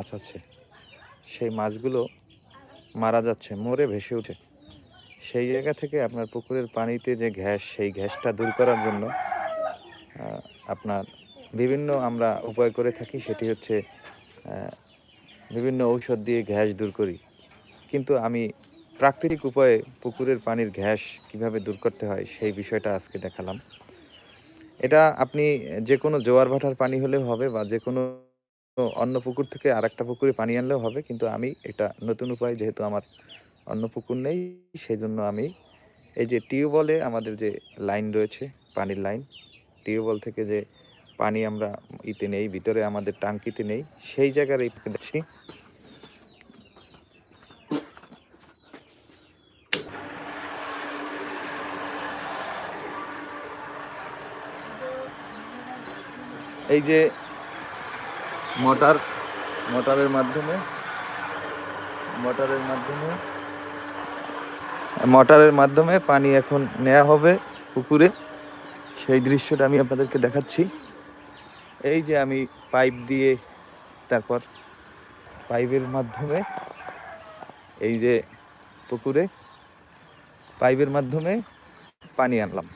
মাছ আছে সেই মাছগুলো মারা যাচ্ছে, মরে ভেসে উঠে সেই জায়গা থেকে আপনার পুকুরের পানিতে যে ঘ্যাস সেই ঘ্যাসটা দূর করার জন্য আপনার বিভিন্ন আমরা উপায় করে থাকি, সেটি হচ্ছে বিভিন্ন ঔষধ দিয়ে ঘ্যাস দূর করি। কিন্তু আমি প্রাকৃতিক উপায়ে পুকুরের পানির ঘ্যাস কীভাবে দূর করতে হয়, সেই বিষয়টা আজকে দেখালাম। এটা আপনি যে কোনো জোয়ার ভাটার পানি হলেও হবে বা যে কোনো অন্য পুকুর থেকে আরেকটা পুকুরে পানি আনলেও হবে, কিন্তু আমি এটা নতুন উপায় যেহেতু আমার অন্য পুকুর নেই সেই জন্য আমি এই যে টিউবওয়েলে আমাদের যে লাইন রয়েছে, পানির লাইন, টিউবওয়েল থেকে যে পানি আমরা ইতে নেই, ভিতরে আমাদের টাঙ্কিতে নেই, সেই জায়গার এই দেখছি এই যে মোটর, মোটরের মাধ্যমে মোটরের মাধ্যমে মোটরের মাধ্যমে পানি এখন নেওয়া হবে পুকুরে। সেই দৃশ্যটা আমি আপনাদেরকে দেখাচ্ছি। এই যে আমি পাইপ দিয়ে, তারপর পাইপের মাধ্যমে, এই যে পুকুরে, পাইপের মাধ্যমে পানি আনলাম।